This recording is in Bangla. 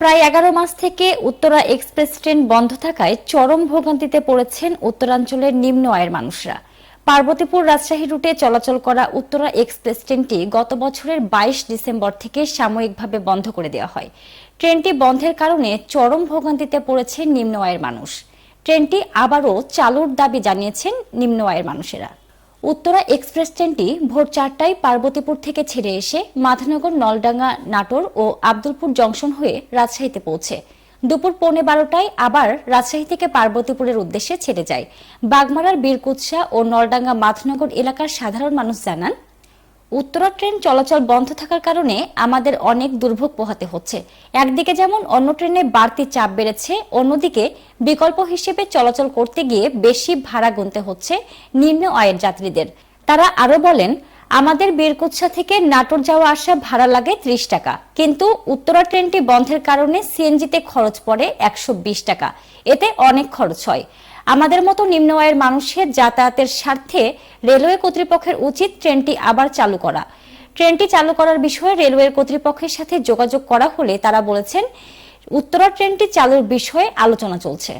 প্রায় এগারো মাস থেকে উত্তরা এক্সপ্রেস ট্রেন বন্ধ থাকায় চরম ভোগান্তিতে পড়েছেন উত্তরাঞ্চলের নিম্ন আয়ের মানুষরা। পার্বতীপুর রাজশাহী রুটে চলাচল করা উত্তরা এক্সপ্রেস ট্রেনটি গত বছরের বাইশ ডিসেম্বর থেকে সাময়িকভাবে বন্ধ করে দেওয়া হয়। ট্রেনটি বন্ধের কারণে চরম ভোগান্তিতে পড়েছে নিম্ন আয়ের মানুষ। ট্রেনটি আবারও চালুর দাবি জানিয়েছেন নিম্ন আয়ের মানুষেরা। উত্তরা এক্সপ্রেস ট্রেনটি ভোর চারটায় পার্বতীপুর থেকে ছেড়ে এসে মাধনগর, নলডাঙ্গা, নাটোর ও আব্দুলপুর জংশন হয়ে রাজশাহীতে পৌঁছে। দুপুর পৌনে বারোটায় আবার রাজশাহী থেকে পার্বতীপুরের উদ্দেশ্যে ছেড়ে যায়। বাগমারার বীরকুৎসা ও নলডাঙ্গা মাধনগর এলাকার সাধারণ মানুষ জানান উত্তরা ট্রেন চলাচল বন্ধ থাকার কারণে আমাদের অনেক দুর্ভোগ পোহাতে হচ্ছে। একদিকে যেমন অন্য ট্রেনে বাড়তি চাপ বেড়েছে, অন্যদিকে বিকল্প হিসেবে চলাচল করতে গিয়ে বেশি ভাড়া গুনতে হচ্ছে নিম্ন আয়ের যাত্রীদের। তারা আরও বলেন আমাদের বীরকুৎসা থেকে নাটোর যাওয়া আসা ভাড়া লাগে ত্রিশ টাকা। কিন্তু উত্তরা ট্রেনটি বন্ধের কারণে সিএনজিতে খরচ পড়ে একশো বিশ টাকা। এতে অনেক খরচ হয়। আমাদের মতো নিম্ন আয়ের মানুষের যাতায়াতের স্বার্থে রেলওয়ে কর্তৃপক্ষের উচিত ট্রেনটি আবার চালু করা। ট্রেনটি চালু করার বিষয়ে রেলওয়ের কর্তৃপক্ষের সাথে যোগাযোগ করা হলে তারা বলেছেন, উত্তরা ট্রেনটি চালুর বিষয়ে আলোচনা চলছে।